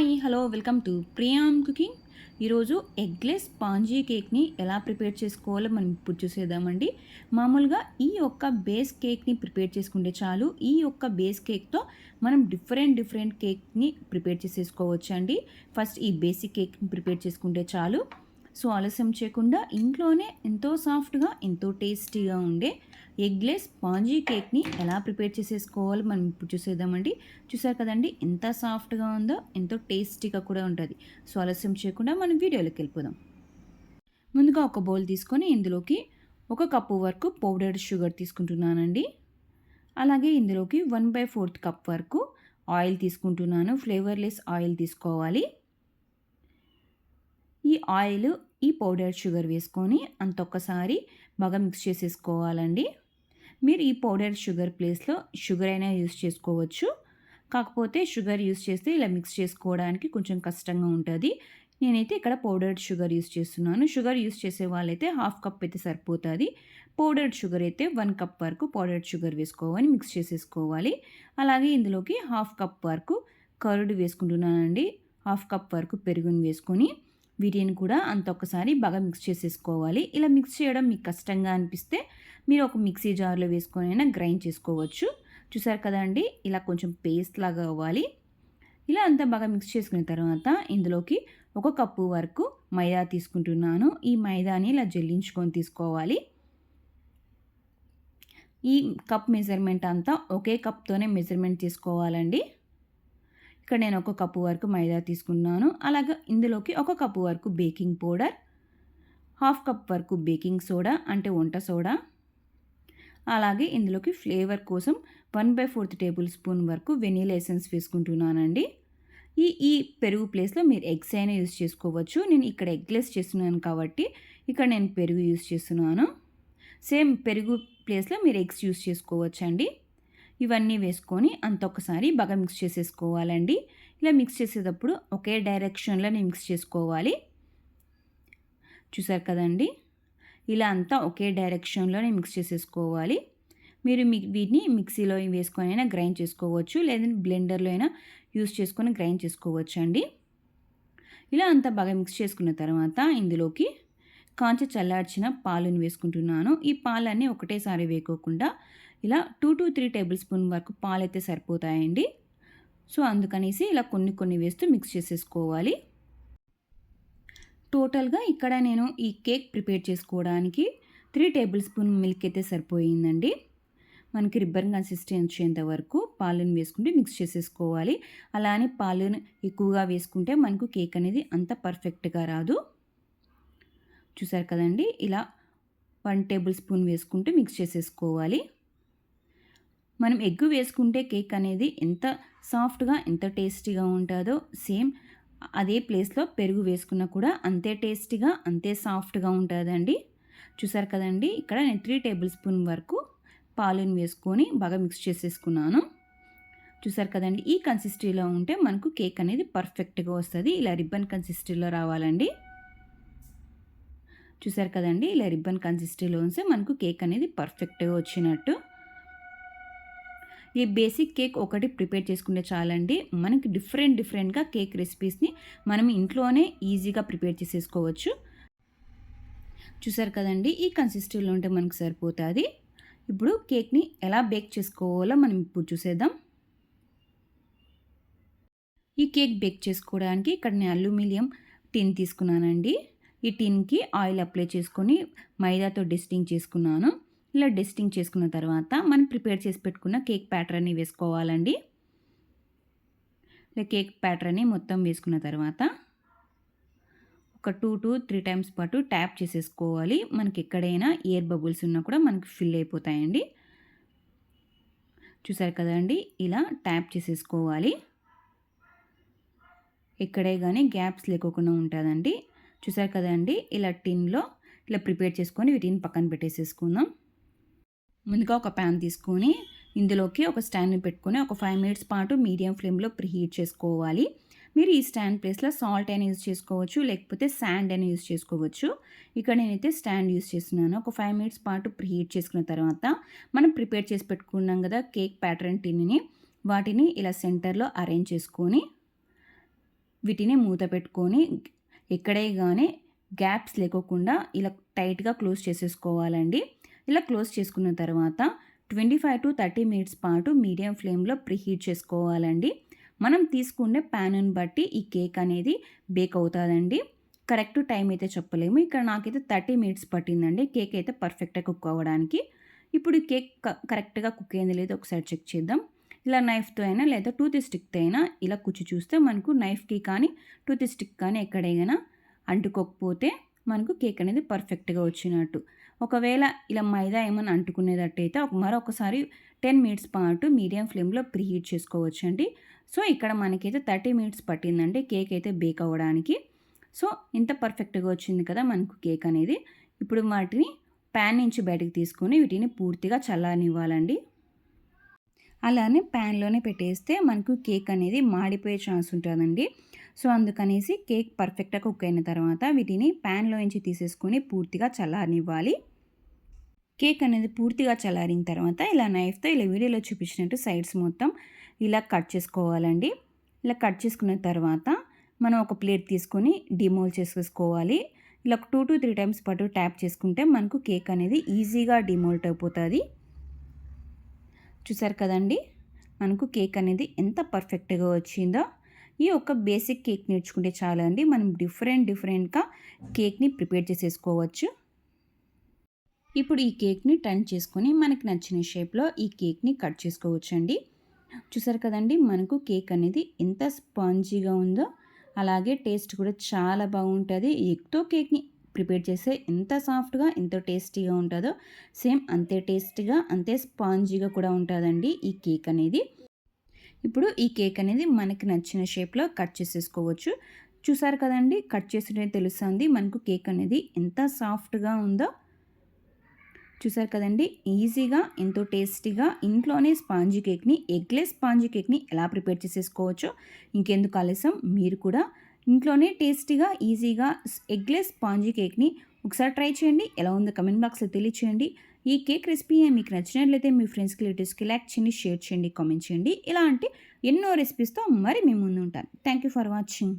Hi hello welcome to Priyam cooking. ఈరోజు eggless sponge కేక్ని ఎలా ప్రిపేర్ చేసుకోవాలో మనం ఇప్పుడు చూసేద్దామండి. మామూలుగా ఈ యొక్క బేస్ కేక్ని ప్రిపేర్ చేసుకుంటే చాలు. ఈ యొక్క బేస్ కేక్తో మనం డిఫరెంట్ డిఫరెంట్ కేక్ని ప్రిపేర్ చేసేసుకోవచ్చు అండి ఫస్ట్ ఈ బేసిక్ కేక్ని ప్రిపేర్ చేసుకుంటే చాలు. సో ఆలస్యం చేయకుండా ఇంట్లోనే ఎంతో సాఫ్ట్గా ఎంతో టేస్టీగా ఉండే ఎగ్లెస్ స్పాంజీ కేక్ని ఎలా ప్రిపేర్ చేసేసుకోవాలో మనం ఇప్పుడు చూసేద్దామండి. చూసారు కదండి ఎంత సాఫ్ట్గా ఉందో ఎంతో టేస్టీగా కూడా ఉంటుంది. సో ఆలస్యం చేయకుండా మనం వీడియోలోకి వెళ్ళిపోదాం. ముందుగా ఒక బౌల్ తీసుకొని ఇందులోకి ఒక కప్పు వరకు పౌడర్డ్ షుగర్ తీసుకుంటున్నానండి. అలాగే ఇందులోకి వన్ బై ఫోర్త్ కప్ వరకు ఆయిల్ తీసుకుంటున్నాను. ఫ్లేవర్లెస్ ఆయిల్ తీసుకోవాలి. ఈ ఆయిల్ ఈ పౌడర్ షుగర్ వేసుకొని అంత ఒక్కసారి బాగా మిక్స్ చేసేసుకోవాలండి. మీరు ఈ పౌడర్ షుగర్ ప్లేస్లో షుగర్ అయినా యూస్ చేసుకోవచ్చు. కాకపోతే షుగర్ యూస్ చేస్తే ఇలా మిక్స్ చేసుకోవడానికి కొంచెం కష్టంగా ఉంటుంది. నేనైతే ఇక్కడ పౌడర్డ్ షుగర్ యూస్ చేస్తున్నాను. షుగర్ యూస్ చేసే వాళ్ళైతే హాఫ్ కప్ అయితే సరిపోతుంది. పౌడర్డ్ షుగర్ అయితే వన్ కప్ వరకు పౌడర్డ్ షుగర్ వేసుకోవాలి మిక్స్ చేసేసుకోవాలి. అలాగే ఇందులోకి హాఫ్ కప్ వరకు కర్డ్ వేసుకుంటున్నానండి. హాఫ్ కప్ వరకు పెరుగుని వేసుకొని వీటిని కూడా అంత ఒక్కసారి బాగా మిక్స్ చేసేసుకోవాలి. ఇలా మిక్స్ చేయడం మీకు కష్టంగా అనిపిస్తే మీరు ఒక మిక్సీ జార్లో వేసుకొని అయినా గ్రైండ్ చేసుకోవచ్చు. చూసారు కదండి ఇలా కొంచెం పేస్ట్ లాగా అవ్వాలి. ఇలా అంతా బాగా మిక్స్ చేసుకున్న తర్వాత ఇందులోకి ఒక కప్పు వరకు మైదా తీసుకుంటున్నాను. ఈ మైదాని ఇలా జల్లించుకొని తీసుకోవాలి. ఈ కప్ మెజర్మెంట్ అంతా ఒకే కప్తోనే మెజర్మెంట్ తీసుకోవాలండి. ఇక్కడ నేను ఒక కప్పు వరకు మైదా తీసుకున్నాను. అలాగే ఇందులోకి ఒక కప్పు వరకు బేకింగ్ పౌడర్ హాఫ్ కప్ వరకు బేకింగ్ సోడా అంటే వంట సోడా. అలాగే ఇందులోకి ఫ్లేవర్ కోసం one by fourth tablespoon వరకు వెనీలా ఎసెన్స్ వేసుకుంటున్నానండి. ఈ ఈ పెరుగు ప్లేస్లో మీరు ఎగ్స్ అయినా యూస్ చేసుకోవచ్చు. నేను ఇక్కడ ఎగ్లెస్ చేస్తున్నాను కాబట్టి ఇక్కడ నేను పెరుగు యూస్ చేస్తున్నాను. సేమ్ పెరుగు ప్లేస్లో మీరు ఎగ్స్ యూస్ చేసుకోవచ్చు అండి ఇవన్నీ వేసుకొని అంత ఒకసారి బాగా మిక్స్ చేసేసుకోవాలండి. ఇలా మిక్స్ చేసేటప్పుడు ఒకే డైరెక్షన్లోనే మిక్స్ చేసుకోవాలి. చూసారు కదండి? ఇలా అంతా ఒకే డైరెక్షన్లోనే మిక్స్ చేసేసుకోవాలి. మీరు మీ వీటిని మిక్సీలో వేసుకొని అయినా గ్రైండ్ చేసుకోవచ్చు. లేదంటే బ్లెండర్లో అయినా యూస్ చేసుకొని గ్రైండ్ చేసుకోవచ్చు అండి ఇలా అంతా బాగా మిక్స్ చేసుకున్న తర్వాత ఇందులోకి కాంచి చల్లార్చిన పాలుని వేసుకుంటున్నాను. ఈ పాలన్నీ ఒకటేసారి వేయకోకుండా ఇలా two to three tablespoon వరకు పాలు అయితే సరిపోతాయండి. సో అందుకనేసి ఇలా కొన్ని కొన్ని వేస్తూ మిక్స్ చేసేసుకోవాలి. టోటల్గా ఇక్కడ నేను ఈ కేక్ ప్రిపేర్ చేసుకోవడానికి త్రీ టేబుల్ స్పూన్ మిల్క్ అయితే సరిపోయిందండి. మనకి రిబ్బన్ కన్సిస్టెన్సీ వచ్చేంత వరకు పాలను వేసుకుంటే మిక్స్ చేసేసుకోవాలి. అలానే పాలను ఎక్కువగా వేసుకుంటే మనకు కేక్ అనేది అంత పర్ఫెక్ట్గా రాదు. చూసారు కదండి? ఇలా వన్ టేబుల్ స్పూన్ వేసుకుంటే మిక్స్ చేసేసుకోవాలి. మనం ఎగ్ వేసుకుంటే కేక్ అనేది ఎంత సాఫ్ట్గా ఎంత టేస్టీగా ఉంటుందో సేమ్ అదే ప్లేస్లో పెరుగు వేసుకున్నా కూడా అంతే టేస్టీగా అంతే సాఫ్ట్గా ఉంటుందండి. చూసారు కదండి? ఇక్కడ నేను త్రీ టేబుల్ స్పూన్ వరకు పాలుని వేసుకొని బాగా మిక్స్ చేసేసుకున్నాను. చూసారు కదండి? ఈ కన్సిస్టెన్సీలో ఉంటే మనకు కేక్ అనేది పర్ఫెక్ట్గా వస్తుంది. ఇలా రిబ్బన్ కన్సిస్టెన్సీలో రావాలండి. చూసారు కదండి? ఇలా రిబ్బన్ కన్సిస్టెన్సీలో ఉంటే మనకు కేక్ అనేది పర్ఫెక్ట్గా వచ్చినట్టు. ఈ బేసిక్ కేక్ ఒకటి ప్రిపేర్ చేసుకుంటే చాలండి. మనకి డిఫరెంట్ డిఫరెంట్గా కేక్ రెసిపీస్ని మనం ఇంట్లోనే ఈజీగా ప్రిపేర్ చేసేసుకోవచ్చు. చూసారు కదండి ఈ కన్సిస్టెన్సీలో ఉంటే మనకు సరిపోతుంది. ఇప్పుడు కేక్ని ఎలా బేక్ చేసుకోవాలో మనం ఇప్పుడు చూసేద్దాం. ఈ కేక్ బేక్ చేసుకోవడానికి ఇక్కడ నేను అల్యూమినియం టిన్ తీసుకున్నానండి. ఈ టిన్కి ఆయిల్ అప్లై చేసుకొని మైదాతో డెస్టింగ్ చేసుకున్నాను. ఇలా డెస్టింగ్ చేసుకున్న తర్వాత మనం ప్రిపేర్ చేసి పెట్టుకున్న కేక్ ప్యాటర్ని వేసుకోవాలండి. ఇలా కేక్ ప్యాటర్ని మొత్తం వేసుకున్న తర్వాత ఒక టూ టు త్రీ టైమ్స్ పాటు ట్యాప్ చేసేసుకోవాలి. మనకి ఎక్కడైనా ఎయిర్ బబుల్స్ ఉన్నా కూడా మనకి ఫిల్ అయిపోతాయండి. చూసారు కదండి? ఇలా ట్యాప్ చేసేసుకోవాలి. ఎక్కడే కానీ గ్యాప్స్ లేకోకుండా ఉంటుందండి. చూసారు కదండి? ఇలా టిన్లో ఇలా ప్రిపేర్ చేసుకొని వీటిని పక్కన పెట్టేసేసుకుందాం. ముందుగా ఒక ప్యాన్ తీసుకొని ఇందులోకి ఒక స్టాండ్ని పెట్టుకొని ఒక ఫైవ్ మినిట్స్ పాటు మీడియం ఫ్లేమ్లో ప్రీహీట్ చేసుకోవాలి. మీరు ఈ స్టాండ్ ప్లేస్లో సాల్ట్ అయినా యూజ్ చేసుకోవచ్చు లేకపోతే శాండ్ అయినా యూజ్ చేసుకోవచ్చు. ఇక్కడ నేనైతే స్టాండ్ యూజ్ చేస్తున్నాను. ఒక ఫైవ్ మినిట్స్ పాటు ప్రీహీట్ చేసుకున్న తర్వాత మనం ప్రిపేర్ చేసి పెట్టుకున్నాం కదా కేక్ ప్యాటర్న్ టిన్ని వాటిని ఇలా సెంటర్లో అరేంజ్ చేసుకొని వీటిని మూత పెట్టుకొని ఎక్కడే కానీ గ్యాప్స్ లేకోకుండా ఇలా టైట్గా క్లోజ్ చేసేసుకోవాలండి. ఇలా క్లోజ్ చేసుకున్న తర్వాత twenty five to thirty minutes పాటు మీడియం ఫ్లేమ్లో ప్రీహీట్ చేసుకోవాలండి. మనం తీసుకునే ప్యాన్ను బట్టి ఈ కేక్ అనేది బేక్ అవుతుందండి. కరెక్ట్ టైం అయితే చెప్పలేము. ఇక్కడ నాకైతే థర్టీ మినిట్స్ పట్టిందండి. కేక్ అయితే పర్ఫెక్ట్గా కుక్ అవ్వడానికి. ఇప్పుడు కేక్ కరెక్ట్గా కుక్ అయింది లేదో ఒకసారి చెక్ చేద్దాం. ఇలా నైఫ్తో అయినా లేదా టూత్ స్టిక్తో అయినా ఇలా కుచ్చి చూస్తే మనకు నైఫ్కి కానీ టూత్ స్టిక్ కానీ ఎక్కడైనా అంటుకోకపోతే మనకు కేక్ అనేది పర్ఫెక్ట్గా వచ్చినట్టు. ఒకవేళ ఇలా మైదా ఏమైనా అంటుకునేటట్టయితే ఒక మరొకసారి టెన్ మినిట్స్ పాటు మీడియం ఫ్లేమ్లో ప్రీహీట్ చేసుకోవచ్చు అండి సో ఇక్కడ మనకైతే థర్టీ మినిట్స్ పట్టిందండి కేక్ అయితే బేక్ అవ్వడానికి. సో ఇంత పర్ఫెక్ట్గా వచ్చింది కదా మనకు కేక్ అనేది. ఇప్పుడు వాటిని ప్యాన్ నుంచి బయటకు తీసుకొని వీటిని పూర్తిగా చల్లనివ్వాలండి అలానే ప్యాన్లోనే పెట్టేస్తే మనకు కేక్ అనేది మాడిపోయే ఛాన్స్ ఉంటుందండి. సో అందుకనేసి కేక్ పర్ఫెక్ట్గా కుక్ అయిన తర్వాత వీటిని ప్యాన్లో నుంచి తీసేసుకొని పూర్తిగా చల్లారనివ్వాలి. కేక్ అనేది పూర్తిగా చల్లారిన తర్వాత ఇలా నైఫ్తో ఇలా వీడియోలో చూపించినట్టు సైడ్స్ మొత్తం ఇలా కట్ చేసుకోవాలండి. ఇలా కట్ చేసుకున్న తర్వాత మనం ఒక ప్లేట్ తీసుకొని డిమోల్ చేసేసుకోవాలి ఇలా ఒక టూ టు త్రీ టైమ్స్ పాటు ట్యాప్ చేసుకుంటే మనకు కేక్ అనేది ఈజీగా డిమోల్ట్ అయిపోతుంది. చూసారు కదండి? మనకు కేక్ అనేది ఎంత పర్ఫెక్ట్గా వచ్చిందో. ఈ ఒక బేసిక్ కేక్ నేర్చుకుంటే చాలా అండి మనం డిఫరెంట్ డిఫరెంట్గా కేక్ని ప్రిపేర్ చేసేసుకోవచ్చు. ఇప్పుడు ఈ కేక్ని టర్న్ చేసుకొని మనకి నచ్చిన షేప్లో ఈ కేక్ని కట్ చేసుకోవచ్చు అండి చూసారు కదండి మనకు కేక్ అనేది ఎంత స్పాంజీగా ఉందో అలాగే టేస్ట్ కూడా చాలా బాగుంటుంది. ఎగ్తో కేక్ని ప్రిపేర్ చేస్తే ఎంత సాఫ్ట్గా ఎంత టేస్టీగా ఉంటుందో సేమ్ అంతే టేస్టీగా అంతే స్పాంజీగా కూడా ఉంటుందండి ఈ కేక్ అనేది. ఇప్పుడు ఈ కేక్ అనేది మనకి నచ్చిన షేప్లో కట్ చేసేసుకోవచ్చు. చూసారు కదండి కట్ చేస్తుంటే తెలుస్తుంది మనకు కేక్ అనేది ఎంత సాఫ్ట్గా ఉందో. చూసారు కదండి ఈజీగా ఎంతో టేస్టీగా ఇంట్లోనే స్పాంజీ కేక్ని ఎగ్లెస్ స్పాంజీ కేక్ని ఎలా ప్రిపేర్ చేసేసుకోవచ్చో ఇంకెందుకు ఆలస్యం మీరు కూడా ఇంట్లోనే టేస్టీగా ఈజీగా ఎగ్లెస్ స్పాంజీ కేక్ని ఒకసారి ట్రై చేయండి. ఎలా ఉందో కమెంట్ బాక్స్లో తెలియచేయండి. ఈ కేక్ రెసిపీ మీకు నచ్చినట్లయితే మీ ఫ్రెండ్స్కి రిలేటివ్స్కి లైక్ చేయండి షేర్ చేయండి కామెంట్ చేయండి. ఇలా అంటే ఎన్నో రెసిపీస్తో మరి మేము ముందు ఉంటాను థ్యాంక్ యూ ఫర్ వాచింగ్.